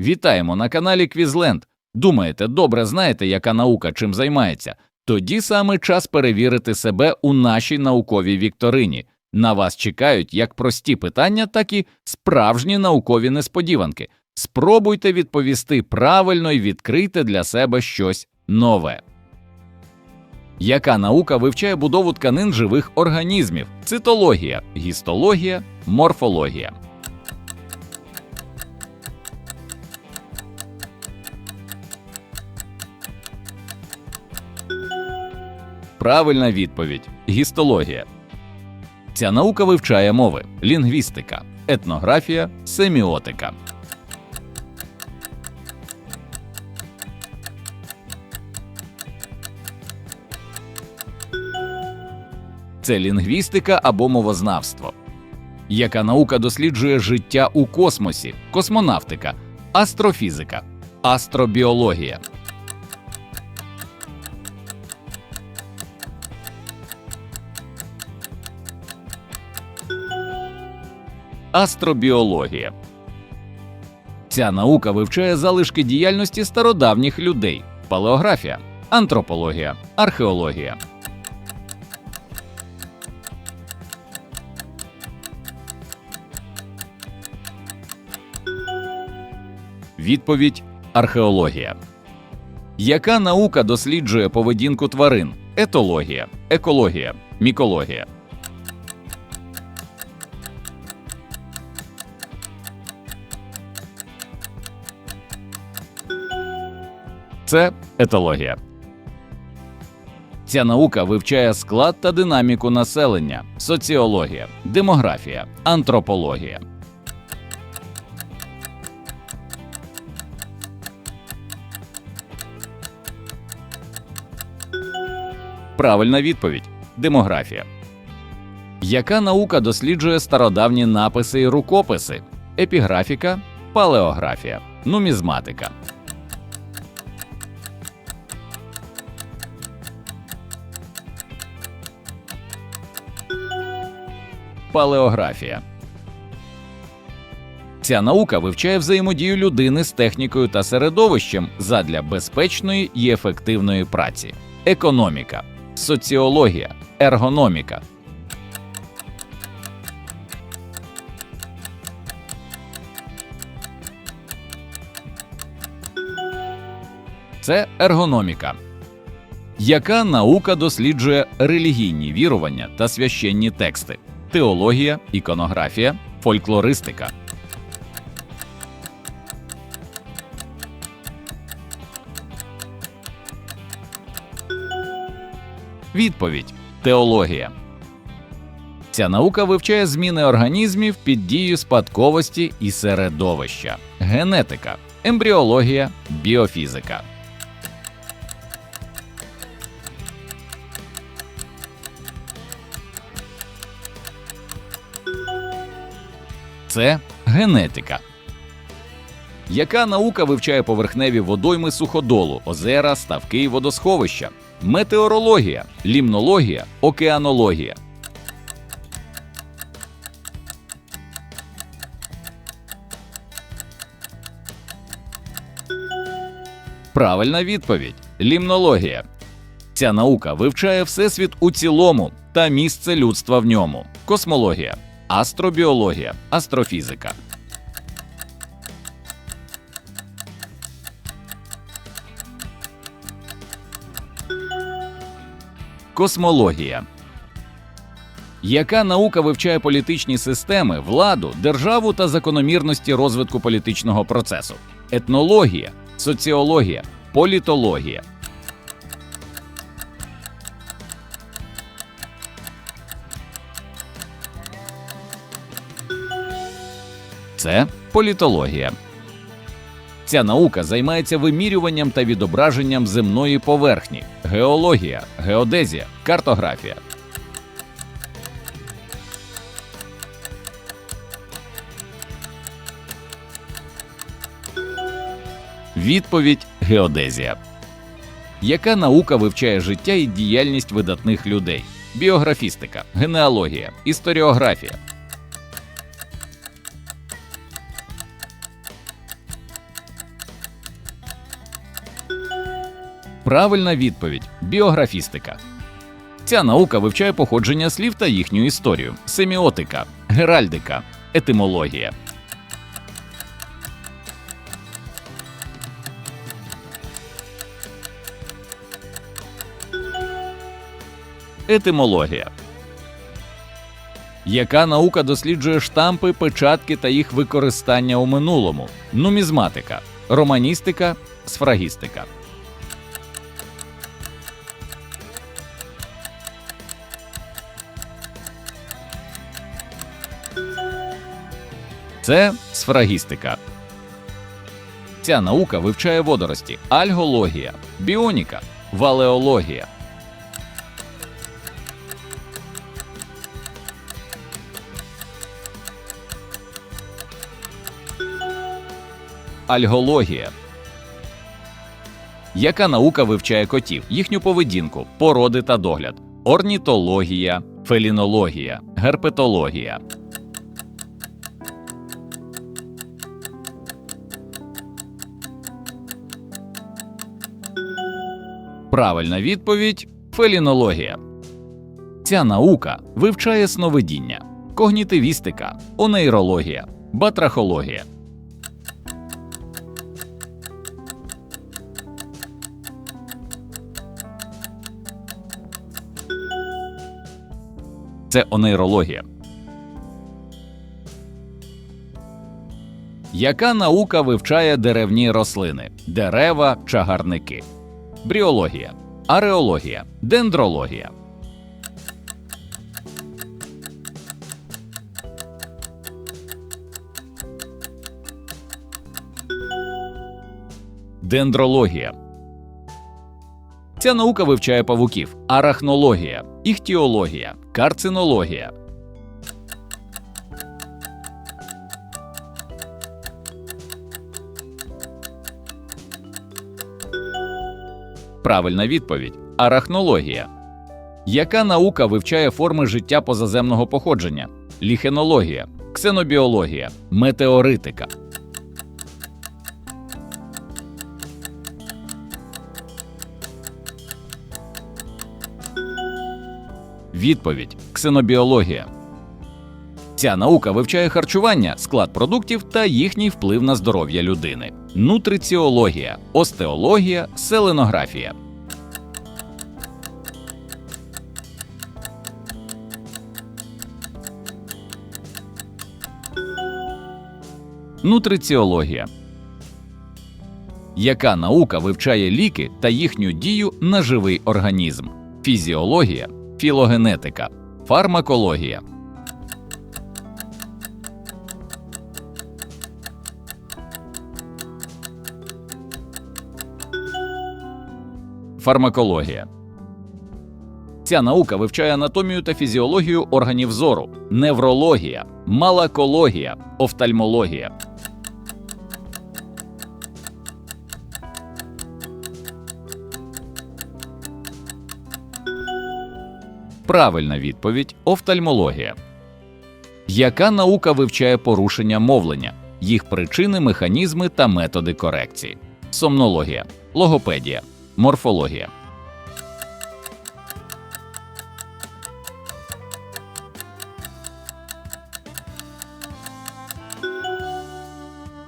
Вітаємо на каналі Квізленд. Думаєте, добре знаєте, яка наука чим займається? Тоді саме час перевірити себе у нашій науковій вікторині. На вас чекають як прості питання, так і справжні наукові несподіванки. Спробуйте відповісти правильно і відкрийте для себе щось нове. Яка наука вивчає будову тканин живих організмів? Цитологія, гістологія, морфологія. Правильна відповідь гістологія. Ця наука вивчає мови, лінгвістика, етнографія, семіотика. Це лінгвістика або мовознавство. Яка наука досліджує життя у космосі, космонавтика, астрофізика, астробіологія. Астробіологія. Ця наука вивчає залишки діяльності стародавніх людей, палеографія, антропологія, археологія. Відповідь археологія. Яка наука досліджує поведінку тварин? Етологія, екологія, мікологія. Це етологія. Ця наука вивчає склад та динаміку населення, соціологія, демографія, антропологія. Правильна відповідь демографія. Яка наука досліджує стародавні написи і рукописи? Епіграфіка, палеографія, нумізматика. Палеографія. Ця наука вивчає взаємодію людини з технікою та середовищем задля безпечної і ефективної праці, економіка, соціологія, ергономіка. Це ергономіка. Яка наука досліджує релігійні вірування та священні тексти? Теологія, іконографія, фольклористика. Відповідь теологія. Ця наука вивчає зміни організмів під дією спадковості і середовища, генетика, ембріологія, біофізика. Це генетика. Яка наука вивчає поверхневі водойми суходолу, озера, ставки і водосховища? Метеорологія, лімнологія, океанологія. Правильна відповідь лімнологія. Ця наука вивчає всесвіт у цілому та місце людства в ньому. Космологія, астробіологія, астрофізика. Космологія. Яка наука вивчає політичні системи, владу, державу та закономірності розвитку політичного процесу? Етнологія, соціологія, політологія. Це політологія. Ця наука займається вимірюванням та відображенням земної поверхні, геологія, геодезія, картографія. Відповідь геодезія. Яка наука вивчає життя і діяльність видатних людей? Біографістика, генеалогія, історіографія. Правильна відповідь біографістика. Ця наука вивчає походження слів та їхню історію, семіотика, геральдика, етимологія. Етимологія. Яка наука досліджує штампи, печатки та їх використання у минулому? Нумізматика, романістика, сфрагістика. Це сфрагістика. Ця наука вивчає водорості, альгологія, біоніка, валеологія. Альгологія. Яка наука вивчає котів, їхню поведінку, породи та догляд? Орнітологія, фелінологія, герпетологія. Правильна відповідь фелінологія. Ця наука вивчає сновидіння, когнітивістика, онейрологія, батрахологія. Це онейрологія. Яка наука вивчає деревні рослини, дерева, чагарники? Бріологія, ареологія, дендрологія. Дендрологія. Ця наука вивчає павуків, арахнологія, іхтіологія, карцинологія. Правильна відповідь арахнологія. Яка наука вивчає форми життя позаземного походження? Ліхенологія, ксенобіологія, метеоритика. Відповідь ксенобіологія. Ця наука вивчає харчування, склад продуктів та їхній вплив на здоров'я людини. Нутриціологія, остеологія, селенографія. Нутриціологія. Яка наука вивчає ліки та їхню дію на живий організм? Фізіологія, філогенетика, фармакологія. Фармакологія. Ця наука вивчає анатомію та фізіологію органів зору, неврологія, малакологія, офтальмологія. Правильна відповідь офтальмологія. Яка наука вивчає порушення мовлення, їх причини, механізми та методи корекції? Сомнологія, логопедія, морфологія.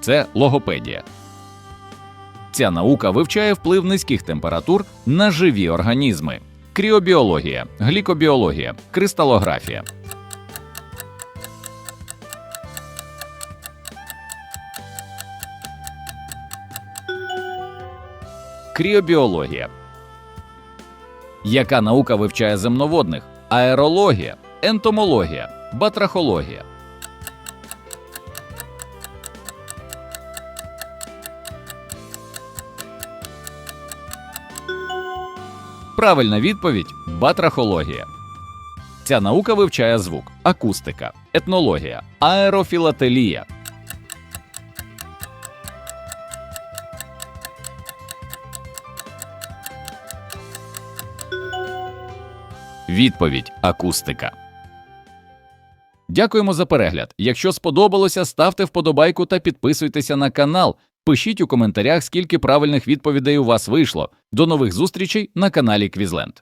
Це логопедія. Ця наука вивчає вплив низьких температур на живі організми. Кріобіологія, глікобіологія, кристалографія. Кріобіологія. Яка наука вивчає земноводних? Аерологія, ентомологія, батрахологія. Правильна відповідь батрахологія. Ця наука вивчає звук, акустика, етнологія, аерофілателія. Відповідь акустика. Дякуємо за перегляд. Якщо сподобалося, ставте вподобайку та підписуйтеся на канал. Пишіть у коментарях, скільки правильних відповідей у вас вийшло. До нових зустрічей на каналі Квізленд.